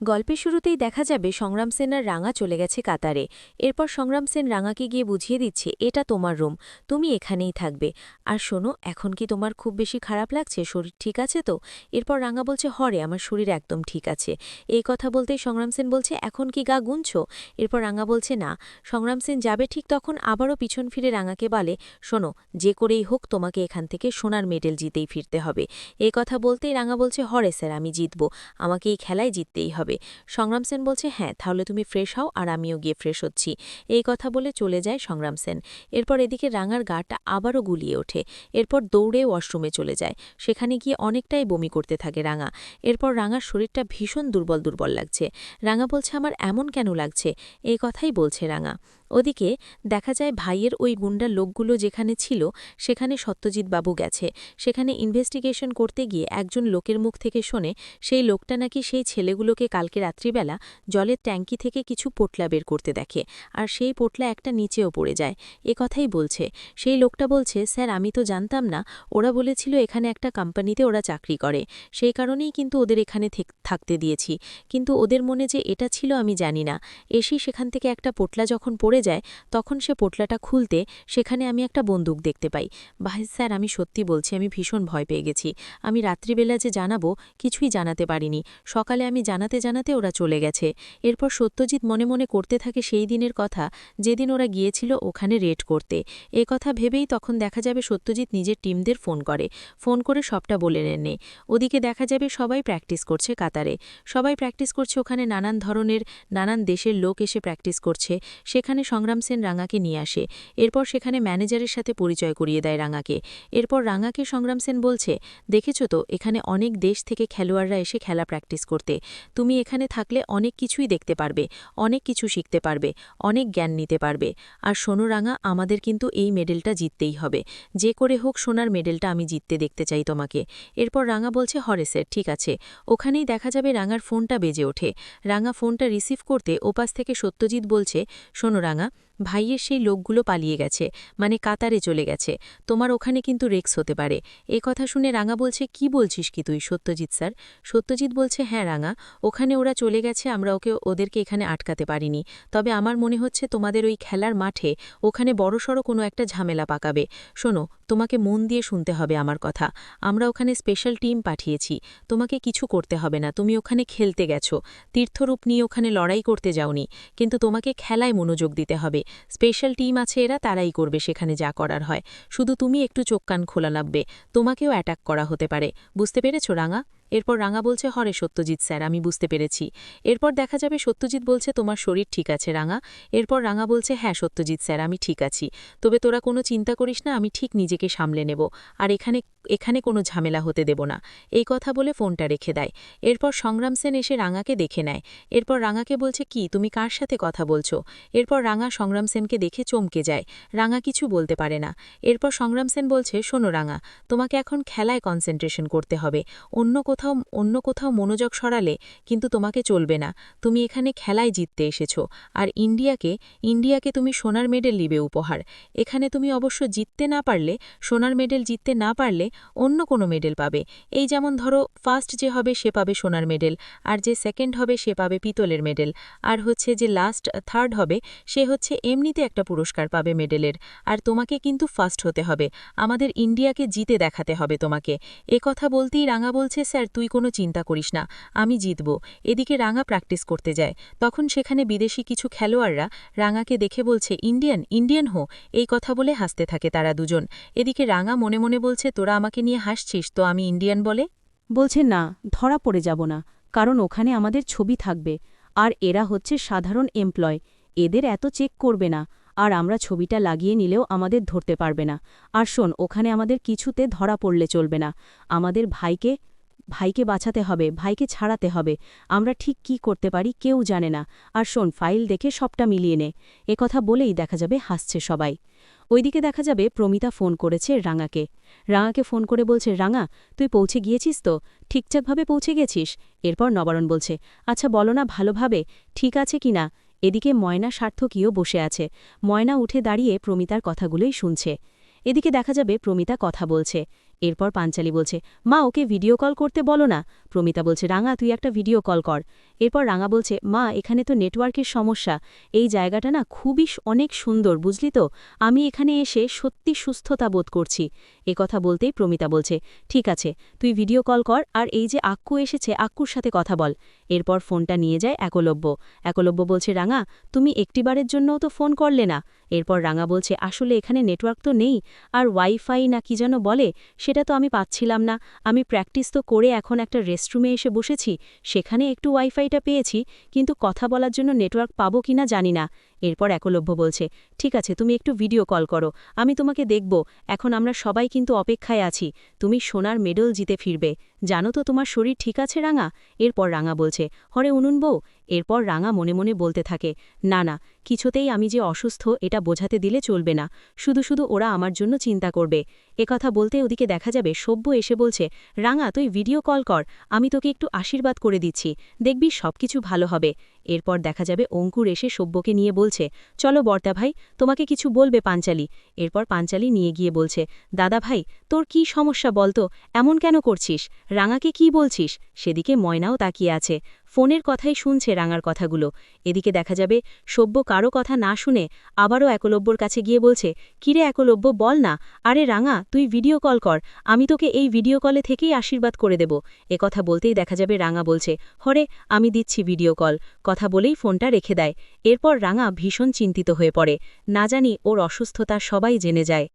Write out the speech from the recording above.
গল্পের শুরুতেই দেখা যাবে সংগ্রাম সেন আর রাঙা চলে গেছে কাতারে। এরপর সংগ্রাম সেন রাঙাকে গিয়ে বুঝিয়ে দিচ্ছে, এটা তোমার রুম, তুমি এখানেই থাকবে। আর শোনো, এখন কি তোমার খুব বেশি খারাপ লাগছে? শরীর ঠিক আছে তো? এরপর রাঙা বলছে, হরে, আমার শরীর একদম ঠিক আছে। এই কথা বলতেই সংগ্রাম সেন বলছে, এখন কি গা গুনছ? এরপর রাঙা বলছে, না। সংগ্রাম সেন যাবে ঠিক তখন আবারও পিছন ফিরে রাঙাকে বলে, শোনো, যে করেই হোক তোমাকে এখান থেকে সোনার মেডেল জিতেই ফিরতে হবে। এই কথা বলতেই রাঙা বলছে, হরে স্যার, আমি জিতব। আমাকে এই খেলায় জিততেই হবে। সংগ্রাম সেন বলছে হ্যাঁ তাহলে তুমি ফ্রেশ হও আর আমিও গিয়ে ফ্রেশ হচ্ছি। এই কথা বলে চলে যায় সংগ্রাম সেন। এরপর এদিকে রাঙার গাটা আবারও গুলিয়ে ওঠে। এরপর দৌড়ে ওয়াশরুমে চলে যায়। সেখানে গিয়ে অনেকটাই বমি করতে থাকে রাঙা। এরপর রাঙার শরীরটা ভীষণ দুর্বল দুর্বল লাগছে। রাঙা বলছে, আমার এমন কেন লাগছে? এই কথাই বলছে রাঙা। ওদিকে দেখা যায় ভাইয়ের ওই গুন্ডা লোকগুলো যেখানে ছিল, সেখানে সত্যজিৎ বাবু গেছে। সেখানে ইনভেস্টিগেশন করতে গিয়ে একজন লোকের মুখ থেকে শোনে, সেই লোকটা নাকি সেই ছেলেগুলোকে কালকে রাত্রিবেলা জলের ট্যাঙ্কি থেকে কিছু পোটলা বের করতে দেখে, আর সেই পোটলা একটা নিচেও পড়ে যায়। এ কথাই বলছে। সেই লোকটা বলছে, স্যার, আমি তো জানতাম না, ওরা বলেছিল এখানে একটা কোম্পানিতে ওরা চাকরি করে। সেই কারণেই কিন্তু ওদের এখানে থাকতে দিয়েছি। কিন্তু ওদের মনে যে এটা ছিল আমি জানি না। এসেই সেখান থেকে একটা পোটলা যখন পড়ে পড়ে যায়, তখন সে পোটলাটা খুলতে সেখানে আমি একটা বন্দুক দেখতে পাই। ভাই স্যার, আমি সত্যি বলছি, আমি ভীষণ ভয় পেয়ে গেছি। আমি রাত্রিবেলা যে জানাব, কিছুই জানাতে পারিনি। সকালে আমি জানাতে জানাতে ওরা চলে গেছে। এরপর সত্যজিৎ মনে মনে করতে থাকে সেই দিনের কথা, যেদিন ওরা গিয়েছিল ওখানে রেড করতে। এ কথা ভেবেই তখন দেখা যাবে সত্যজিৎ নিজের টিমদের ফোন করে। ফোন করে সবটা বলে নেনে ওদিকে দেখা যাবে সবাই প্র্যাকটিস করছে কাতারে। সবাই প্র্যাকটিস করছে ওখানে নানান ধরনের, নানান দেশের লোক এসে প্র্যাকটিস করছে। সেখানে সংগ্রাম সেন রাঙাকে নিয়ে আসে। এরপর সেখানে ম্যানেজারের সাথে পরিচয় করিয়ে দেয় রাঙাকে। এরপর রাঙাকে সংগ্রাম সেন বলছে, দেখেছ তো, এখানে অনেক দেশ থেকে খেলোয়াড়রা এসে খেলা প্র্যাকটিস করতে। তুমি এখানে থাকলে অনেক কিছুই দেখতে পারবে, অনেক কিছু শিখতে পারবে, অনেক জ্ঞান নিতে পারবে। আর শোনো রাঙা, আমাদের কিন্তু এই মেডেলটা জিততেই হবে। যে করে হোক সোনার মেডেলটা আমি জিততে দেখতে চাই তোমাকে। এরপর রাঙা বলছে, হরে স্যার, ঠিক আছে। ওখানেই দেখা যাবে রাঙার ফোনটা বেজে ওঠে। রাঙা ফোনটা রিসিভ করতে ওপাশ থেকে সত্যজিৎ বলছে, শোনো রাঙা Ивана – ভাইয়ের সেই লোকগুলো পালিয়ে গেছে মানে কাতারে চলে গেছে। তোমার ওখানে কিন্তু রেক্স হতে পারে। এ কথা শুনে রাঙা বলছে, কি বলছিস কি তুই, সত্যজিৎ স্যার? সত্যজিৎ বলছে হ্যাঁ রাঙা, ওখানে ওরা চলে গেছে, আমরা ওকে, ওদেরকে এখানে আটকাতে পারিনি। তবে আমার মনে হচ্ছে তোমাদের ওই খেলার মাঠে ওখানে বড়সড় কোনো একটা ঝামেলা পাকাবে। শোনো, তোমাকে মন দিয়ে শুনতে হবে আমার কথা। আমরা ওখানে স্পেশাল টিম পাঠিয়েছি। তোমাকে কিছু করতে হবে না, তুমি ওখানে খেলতে গেছো। তীর্থরূপ নিয়ে ওখানে লড়াই করতে যাওনি, কিন্তু তোমাকে খেলায় মনোযোগ দিতে হবে। স্পেশাল টিম আছে এরা, তারাই করবে সেখানে যা করার হয়। শুধু তুমি একটু চোখ কান খোলা লাগবে। তোমাকেও অ্যাটাক করা হতে পারে। বুঝতে পেরেছ, রাঙা? এরপর রাঙা বলছে, হরে সত্যজিৎ স্যার, আমি বুঝতে পেরেছি। এরপর দেখা যাবে সত্যজিৎ বলছে, তোমার শরীর ঠিক আছে রাঙা। এরপর রাঙা বলছে হ্যাঁ সত্যজিৎ স্যার, আমি ঠিক আছি। তবে তোরা কোনো চিন্তা করিস না, আমি ঠিক নিজেকে সামলে নেব। আর এখানে এখানে কোনো ঝামেলা হতে দেব না। এই কথা বলে ফোনটা রেখে দেয়। এরপর সংগ্রাম সেন এসে রাঙাকে দেখে নেয়। এরপর রাঙাকে বলছে, কি, তুমি কার সাথে কথা বলছো? এরপর রাঙা সংগ্রাম সেনকে দেখে চমকে যায়। রাঙা কিছু বলতে পারে না। এরপর সংগ্রাম সেন বলছে, শোনো রাঙা, তোমাকে এখন খেলায় কনসেন্ট্রেশন করতে হবে। অন্য কোথাও, অন্য কোথাও মনোযোগ সরালে কিন্তু তোমাকে চলবে না। তুমি এখানে খেলায় জিততে এসেছ। আর ইন্ডিয়াকে ইন্ডিয়াকে তুমি সোনার মেডেল নিবে উপহার। এখানে তুমি অবশ্য জিততে না পারলে, সোনার মেডেল জিততে না পারলে অন্য কোনো মেডেল পাবে। এই যেমন ধরো ফার্স্ট যে হবে সে পাবে সোনার মেডেল, আর যে সেকেন্ড হবে সে পাবে পিতলের মেডেল। আর হচ্ছে যে লাস্ট থার্ড হবে, সে হচ্ছে এমনিতে একটা পুরস্কার পাবে মেডেলের। আর তোমাকে কিন্তু ফার্স্ট হতে হবে। আমাদের ইন্ডিয়াকে জিতে দেখাতে হবে তোমাকে। এ কথা বলতেই রাঙা বলছে, স্যার তুই কোনো চিন্তা করিস না, আমি জিতব। এদিকে রাঙা প্র্যাকটিস করতে যায়। তখন সেখানে বিদেশি কিছু খেলোয়াড়রা রাঙাকে দেখে বলছে, ইন্ডিয়ান ইন্ডিয়ান হো। এই কথা বলে হাসতে থাকে তারা দুজন। এদিকে রাঙা মনে মনে বলছে, তোরা আমাকে নিয়ে হাসছিস, তো আমি ইন্ডিয়ান বলে? বলছে, না, ধরা পড়ে যাব না, কারণ ওখানে আমাদের ছবি থাকবে। আর এরা হচ্ছে সাধারণ এমপ্লয়, এদের এত চেক করবে না, আর আমরা ছবিটা লাগিয়ে নিলেও আমাদের ধরতে পারবে না। আর শোন, ওখানে আমাদের কিছুতে ধরা পড়লে চলবে না। আমাদের ভাইকে ভাইকে বাঁচাতে হবে, ভাইকে ছাড়াতে হবে। আমরা ঠিক কি করতে পারি কেউ জানে না। আর শোন, ফাইল দেখে সবটা মিলিয়ে নে। কথা বলেই দেখা যাবে হাসছে সবাই। ওইদিকে দেখা যাবে প্রমিতা ফোন করেছে রাঙাকে। রাঙাকে ফোন করে বলছে, রাঙা, তুই পৌঁছে গিয়েছিস তো? ঠিকঠাকভাবে পৌঁছে গেছিস? এরপর নবারণ বলছে আচ্ছা বলো না ভালোভাবে, ঠিক আছে কি না? এদিকে ময়না সার্থকীয় বসে আছে। ময়না উঠে দাঁড়িয়ে প্রমিতার কথাগুলোই শুনছে। এদিকে দেখা যাবে প্রমিতা কথা বলছে এরপর পাঞ্চালি বলছে মা ওকে ভিডিও কল করতে বলো না। প্রমিতা বলছে, রাঙা, তুই একটা ভিডিও কল কর। এরপর রাঙা বলছে, মা, এখানে তো নেটওয়ার্কের সমস্যা। এই জায়গাটা না খুবই অনেক সুন্দর, বুঝলি তো? আমি এখানে এসে সত্যি সুস্থতা বোধ করছি। এ কথা বলতেই প্রমিতা বলছে, ঠিক আছে, তুই ভিডিও কল কর আর এই যে আক্কু এসেছে, আক্কুর সাথে কথা বল। এরপর ফোনটা নিয়ে যায় একলব্য। একলব্য বলছে, রাঙা, তুমি একটিবারের জন্যও তো ফোন করলে না? এরপর রাঙা বলছে, আসলে এখানে নেটওয়ার্ক তো নেই, আর ওয়াইফাই না কি যেন বলে, সেটা তো আমি পাচ্ছিলাম না। আমি প্র্যাকটিস তো করে এখন একটা রেস্টরুমে এসে বসেছি, সেখানে একটু ওয়াইফাইটা পেয়েছি, কিন্তু কথা বলার জন্য নেটওয়ার্ক পাবো কিনা জানি না। এরপর একলভ্য বলছে, ঠিক আছে, তুমি একটু ভিডিও কল করো, আমি তোমাকে দেখব, এখন আমরা সবাই কিন্তু অপেক্ষায় আছি, তুমি সোনার মেডেল জিতে ফিরবে, জানো তো তোমার শরীর ঠিক আছে রাঙা? এরপর রাঙা বলছে, হরে উনুন বউ। এরপর রাঙা মনে মনে বলতে থাকে, না না, কিছুতেই আমি যে অসুস্থ, এটা বোঝাতে দিলে চলবে না, শুধু শুধু ওরা আমার জন্য চিন্তা করবে। একথা বলতে ওদিকে দেখা যাবে সভ্য এসে বলছে, রাঙা, তুই ভিডিও কল কর, আমি তোকে একটু আশীর্বাদ করে দিচ্ছি, দেখবি সবকিছু ভালো হবে। এরপর দেখা যাবে অঙ্কুর এসে সভ্যকে নিয়ে বলছে, চলো বর্তা ভাই, তোমাকে কিছু বলবে পাঞ্চালি। এরপর পাঞ্চালি নিয়ে গিয়ে বলছে, দাদা ভাই, তোর কি সমস্যা বলতো? এমন কেন করছিস? রাঙাকে কি বলছিস? সেদিকে ময়নাও তাকিয়ে আছে। ফোনের কথাই শুনছে রাঙার কথাগুলো। এদিকে দেখা যাবে সভ্য কারও কথা না শুনে আবারও একলব্যর কাছে গিয়ে বলছে, কিরে একলব্য, বল না। আরে রাঙা, তুই ভিডিও কল কর। আমি তোকে এই ভিডিও কলে থেকেই আশীর্বাদ করে দেব। এ কথা বলতেই দেখা যাবে রাঙা বলছে, হরে, আমি দিচ্ছি ভিডিও কল। কথা বলেই ফোনটা রেখে দেয়। এরপর রাঙা ভীষণ চিন্তিত হয়ে পড়ে। না জানি ওর অসুস্থতা সবাই জেনে যায়।